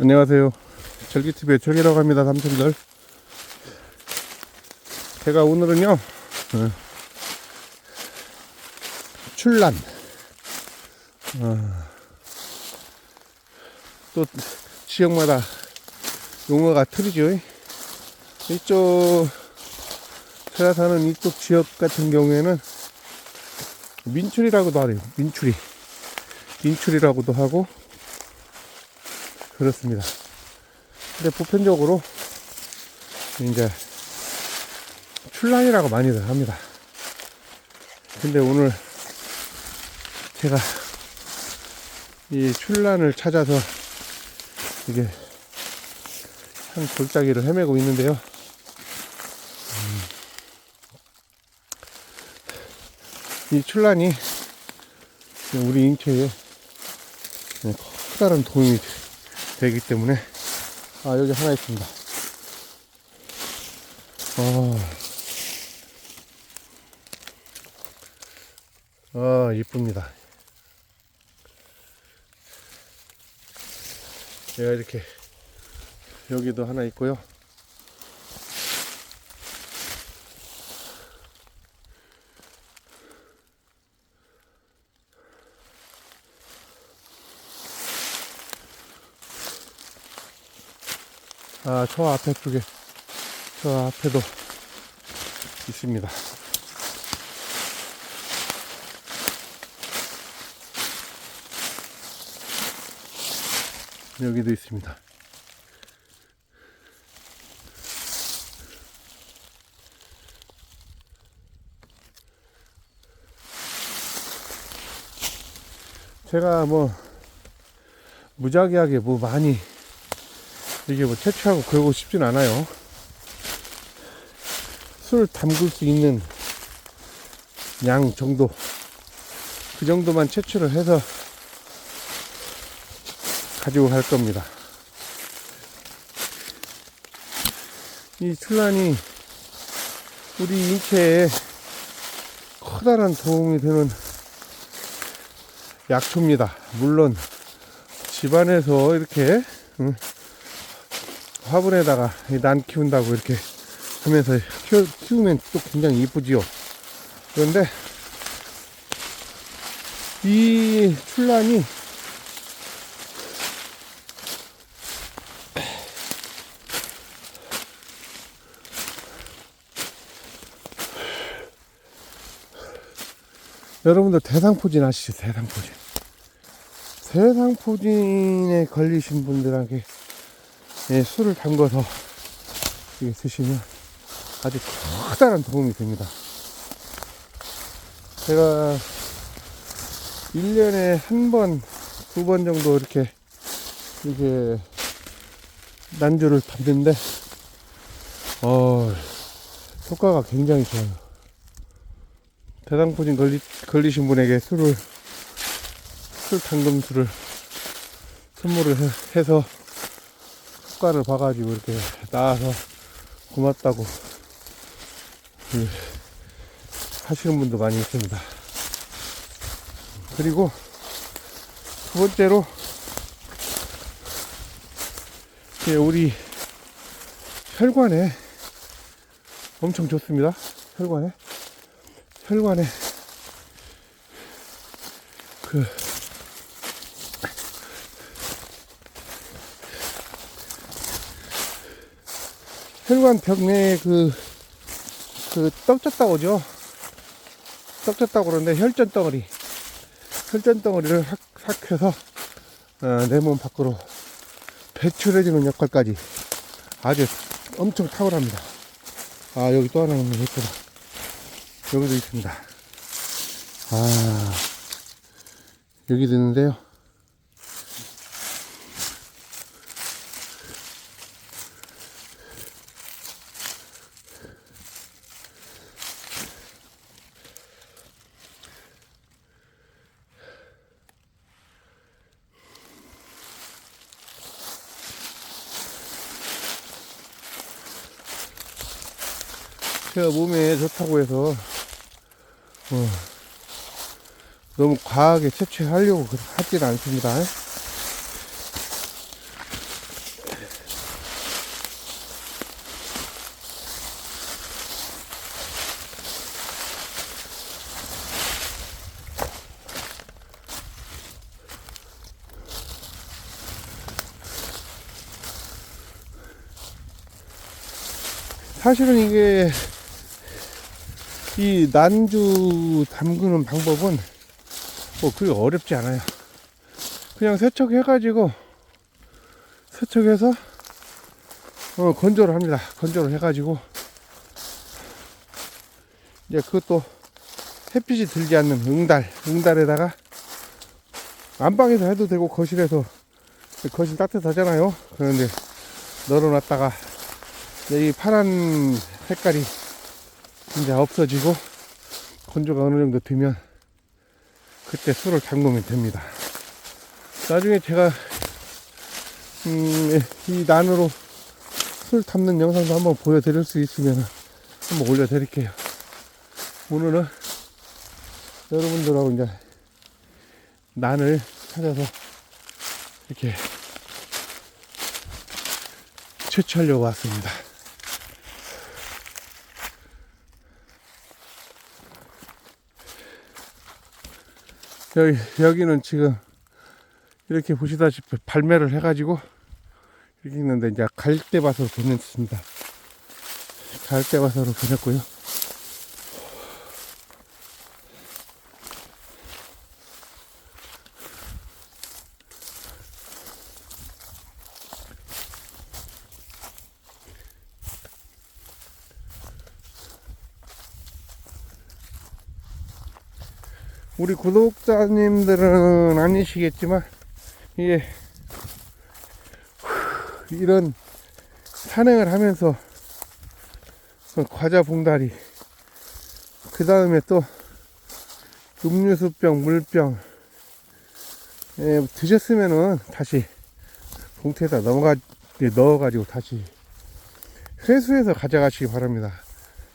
안녕하세요. 절기TV의 절기라고 합니다. 삼촌들. 제가 오늘은요, 어, 출란. 어, 또 지역마다 용어가 틀리죠. 이쪽, 제가 사는 이쪽 지역 같은 경우에는 민출이라고도 하래요. 민출이. 민출이라고도 하고, 그렇습니다. 근데 보편적으로 이제 출란이라고 많이들 합니다. 근데 오늘 제가 이 출란을 찾아서 이게 한 골짜기를 헤매고 있는데요. 음, 이 출란이 우리 인체에 커다란 도움이 되기 때문에 아 여기 하나 있습니다. 아, 아 이쁩니다. 얘가 이렇게 여기도 하나 있고요. 아, 저 앞에 쪽에, 저 앞에도 있습니다. 여기도 있습니다. 제가 뭐, 무작위하게 뭐 많이 이게 뭐 채취하고 그러고 싶진 않아요. 술 담글 수 있는 양 정도 그 정도만 채취를 해서 가지고 갈 겁니다. 이 출란이 우리 인체에 커다란 도움이 되는 약초입니다. 물론 집안에서 이렇게 응, 화분에다가 이난 키운다고 이렇게 하면서 키우, 키우면 또 굉장히 이쁘지요. 그런데 이 출란이 여러분들 대상포진 아시죠? 대상포진. 대상포진에 걸리신 분들에게 예, 술을 담궈서 이게 드시면 아주 커다란 도움이 됩니다. 제가 1년에 한 번, 두 번 정도 이렇게, 이게, 난주를 담는데, 어, 효과가 굉장히 좋아요. 대상포진 걸리, 걸리신 분에게 술을, 술 담금술을 선물을 해- 해서 효과를 봐가지고 이렇게 나와서 고맙다고 그 하시는 분도 많이 있습니다. 그리고 두 번째로 예, 우리 혈관에 엄청 좋습니다. 혈관에 혈관에 그 혈관 벽 내에 그, 그, 떡졌다고 그러죠? 떡졌다고 그러는데, 혈전 덩어리. 혈전 덩어리를 삭, 삭혀서, 어, 내몸 밖으로 배출해주는 역할까지 아주 엄청 탁월합니다. 아, 여기 또 하나 있네, 예쁘다. 여기도 있습니다. 아, 여기도 있는데요. 자체가 몸에 좋다고 해서 어, 너무 과하게 채취하려고 하진 않습니다. 사실은 이게 이 난주 담그는 방법은 뭐 그게 어렵지 않아요. 그냥 세척해가지고 세척해서 어, 건조를 합니다. 건조를 해가지고 이제 그것도 햇빛이 들지 않는 응달, 응달에다가 안방에서 해도 되고 거실에서 거실 따뜻하잖아요. 그런데 널어놨다가 이 파란 색깔이 이제 없어지고 건조가 어느 정도 되면 그때 술을 담그면 됩니다. 나중에 제가 음, 이 난으로 술 담는 영상도 한번 보여드릴 수 있으면 한번 올려드릴게요. 오늘은 여러분들하고 이제 난을 찾아서 이렇게 채취하려고 왔습니다. 여기, 여기는 지금 이렇게 보시다시피 발매를 해가지고 이렇게 있는데 이제 갈대밭으로 보냈습니다. 갈대밭으로 보냈고요. 우리 구독자님들은 아니시겠지만 이게 이런 산행을 하면서 그 과자 봉다리 그 다음에 또 음료수병 물병 예, 드셨으면은 다시 봉투에다 넘어가 예, 넣어가지고 다시 회수해서 가져가시기 바랍니다.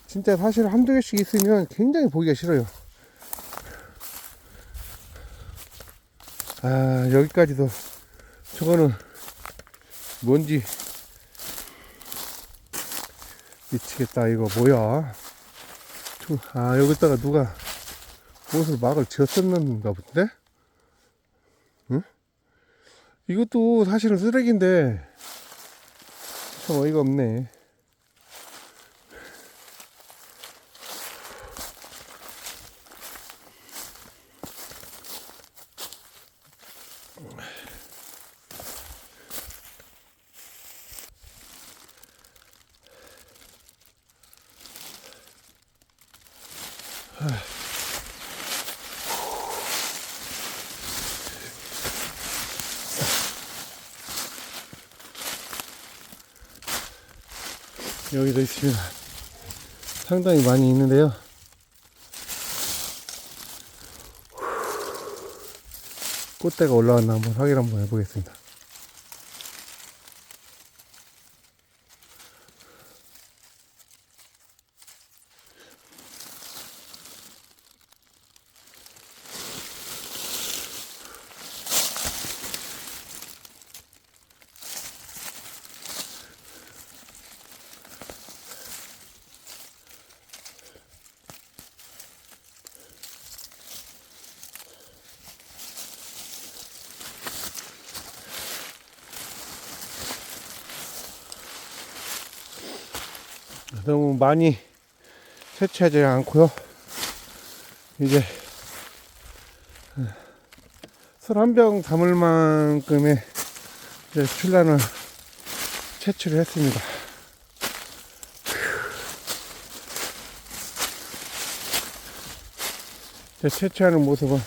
진짜 사실 한두 개씩 있으면 굉장히 보기가 싫어요 아 여기까지도 저거는 뭔지 미치겠다 이거 뭐야? 저- 아 여기다가 누가 무엇을 막을 지었었는가 본데? 응? 이것도 사실은 쓰레기인데 참 어이가 없네 여기도 있습니다. 상당히 많이 있는데요. 꽃대가 올라왔나 한번 확인 한번 해보겠습니다. 너무 많이 채취하지 않고요. 이제 술 한 병 담을 만큼의 이제 출란을 채취를 했습니다. 채취하는 모습은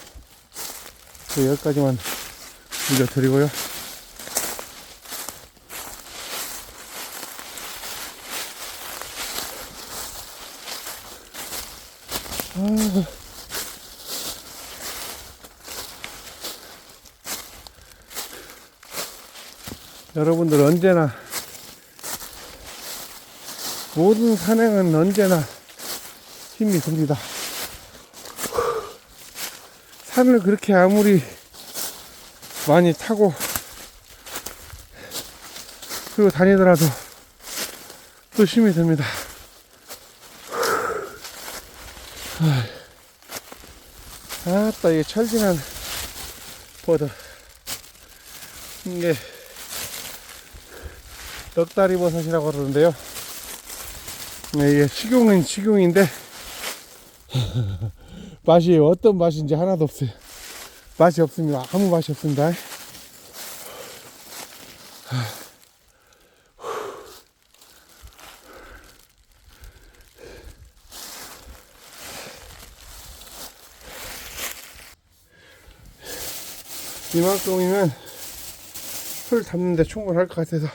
그 여기까지만 올려드리고요. 여러분들 언제나 모든 산행은 언제나 힘이 듭니다. 산을 그렇게 아무리 많이 타고 그리고 다니더라도 또 힘이 듭니다. 아따 이게 철진한 버드 이게 넉다리 버섯이라고 그러는데요 네, 이게 식용은 식용인데 맛이 어떤 맛인지 하나도 없어요. 맛이 없습니다. 아무 맛이 없습니다. 이만큼이면 풀 담는데 충분할 것 같아서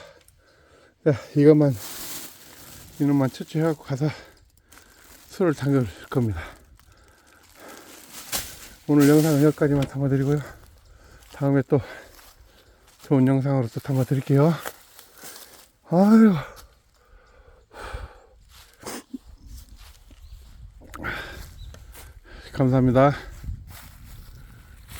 자, 이것만 이놈만 채취하고 가서 술을 담글 겁니다. 오늘 영상은 여기까지만 담아드리고요. 다음에 또 좋은 영상으로 또 담아드릴게요. 아유. 감사합니다.